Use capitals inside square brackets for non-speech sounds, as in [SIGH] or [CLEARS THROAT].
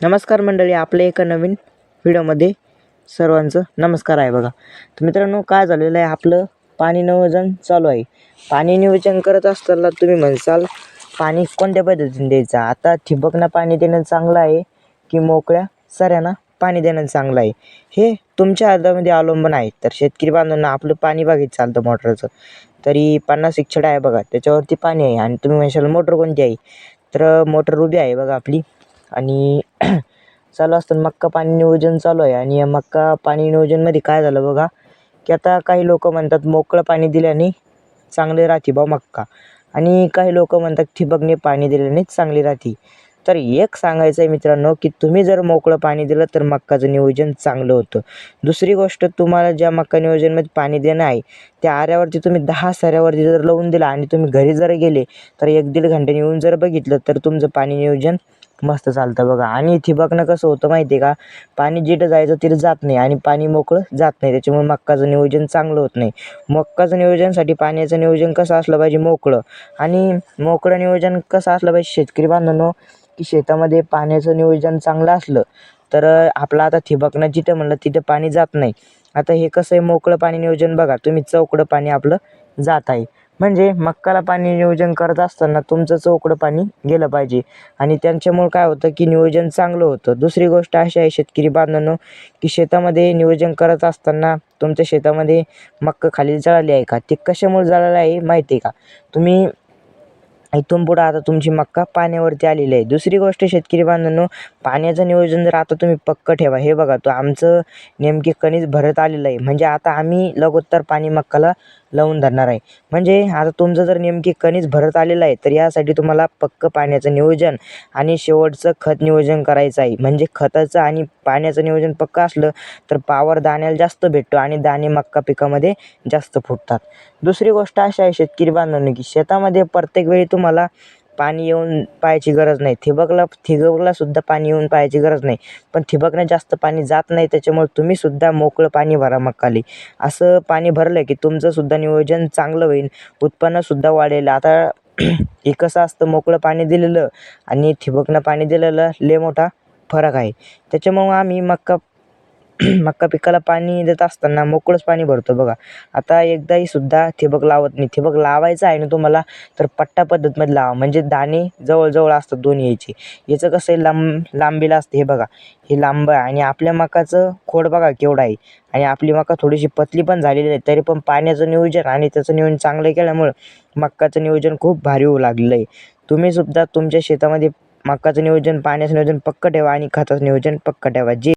नमस्कार मंडळी आपल्या एका नवीन व्हिडिओमध्ये सर्वांचं नमस्कार आहे बघा. तर मित्रांनो काय झालेलं आहे? आपलं पाणी नियोजन चालू आहे. पाणी नियोजन करत असताना तुम्ही म्हणसाल पाणी कोणत्या पद्धतीने द्यायचं? आता ठिबकना पाणी देणं चांगलं आहे की मोकळ्या सऱ्यांना पाणी देणं चांगलं आहे? हे तुमच्या हातामध्ये अवलंबून आहे. तर शेतकरी बांधवांना आपलं पाणी बागेत चालतं मोटरचं. तरी पन्नास एक छडा आहे बघा त्याच्यावरती पाणी आहे. आणि तुम्ही म्हणशाल मोटर कोणती आहे? तर मोटर उभी आहे बघा आपली. आणि [CLEARS THROAT] चालू असताना मक्का पाणी नियोजन चालू आहे. आणि या मक्का पाणी नियोजनमध्ये काय झालं बघा की आता काही लोक म्हणतात मोकळं पाणी दिल्याने चांगले राहते बा मक्का. आणि काही लोक म्हणतात ठिबकने पाणी दिल्याने चांगली राहते. तर एक सांगायचं आहे मित्रांनो की तुम्ही जर मोकळं पाणी दिलं तर मक्काचं नियोजन चांगलं होतं. दुसरी गोष्ट तुम्हाला ज्या मक्का नियोजनमध्ये पाणी देणं आहे त्या आऱ्यावरती तुम्ही दहा साऱ्यावरती जर लावून दिला आणि तुम्ही घरी जर गेले तर एक दीड घंट्याने येऊन जर बघितलं तर तुमचं पाणी नियोजन मस्त चालतं बघा. आणि ठिबकनं कसं होतं माहिती आहे का? पाणी जिथं जायचं तिथं जात नाही आणि पाणी मोकळं जात नाही. त्याच्यामुळे मक्काचं नियोजन चांगलं होत नाही. मक्काचं नियोजनासाठी पाण्याचं नियोजन कसं असलं पाहिजे? मोकळं. आणि मोकळं नियोजन कसं असलं पाहिजे शेतकरी बांधवांनो? की शेतामध्ये पाण्याचं नियोजन चांगलं असलं तर आपलं आता ठिबकनं जिथं म्हणलं तिथं पाणी जात नाही. आता हे कसं आहे? मोकळं पाणी नियोजन बघा. तुम्ही चौकडं पाणी आपलं जात आहे. म्हणजे मक्काला पाणी नियोजन करत असताना तुमचं चौकडं पाणी गेलं पाहिजे. आणि त्यांच्यामुळं काय होतं की नियोजन चांगलं होतं. दुसरी गोष्ट अशी आहे शेतकरी बांधवांनो की शेतामध्ये नियोजन करत असताना तुमच्या शेतामध्ये मक्का खाली जळाली आहे का? ते कशामुळे जळालं आहे माहिती आहे का? तुम्ही इथून पुढं आता तुमची मक्का पाण्यावरती आलेली आहे. दुसरी गोष्ट शेतकरी बांधवांनो पाण्याचं नियोजन जर आता तुम्ही पक्कं ठेवा. हे बघा तो आमचं नेमके कणीस भरत आलेलं आहे. म्हणजे आता आम्ही लगोत्तर पाणी मक्काला लावून धरणार आहे. म्हणजे आता तुमचं जर नेमकी कणीस भरत आलेलं आहे तर यासाठी तुम्हाला पक्कं पाण्याचं नियोजन आणि शेवटचं खत नियोजन करायचं आहे. म्हणजे खताचं आणि पाण्याचं नियोजन पक्कं असलं तर पावर दाण्याला जास्त भेटतो आणि दाणे मक्का पिकामध्ये जास्त फुटतात. दुसरी गोष्ट अशी आहे शेतकरी बांधवांनो की शेतामध्ये प्रत्येक वेळी तुम्हाला पाणी येऊन पाहायची गरज नाही. ठिबकला ठिबकलासुद्धा पाणी येऊन पाहायची गरज नाही. पण ठिबकनं जास्त पाणी जात नाही त्याच्यामुळे तुम्ही सुद्धा मोकळं पाणी भरा मक्काली. असं पाणी भरलं की तुमचं सुद्धा नियोजन चांगलं होईल उत्पन्नसुद्धा वाढेल. आता [CLEARS THROAT] हे कसं असतं मोकळं पाणी दिलेलं आणि ठिबकनं पाणी दिलेलं लय मोठा फरक आहे. त्याच्यामुळं आम्ही मक्का [CLEARS THROAT] मका पिकाला पाणी देत असताना मोकळंच पाणी भरतो बघा. आता एकदाही सुद्धा ठिबक लावत नाही. ठिबक लावायचं आहे ना तुम्हाला तर पट्टा पद्धतीमध्ये लावा. म्हणजे दाणे जवळजवळ असतात दोन्ही यायचे याचं कसं आहे लांब लांबीला असते. हे बघा हे लांब आहे आणि आपल्या मकाचं खोड बघा केवढा आहे. आणि आपली मका थोडीशी पतली पण झालेली आहे तरी पण पाण्याचं नियोजन आणि त्याचं नियोजन चांगलं केल्यामुळं मक्काचं नियोजन खूप भारी होऊ लागलेलं आहे. तुम्हीसुद्धा तुमच्या शेतामध्ये मक्काचं नियोजन पाण्याचं नियोजन पक्क ठेवा आणि खताचं नियोजन पक्क ठेवा. जे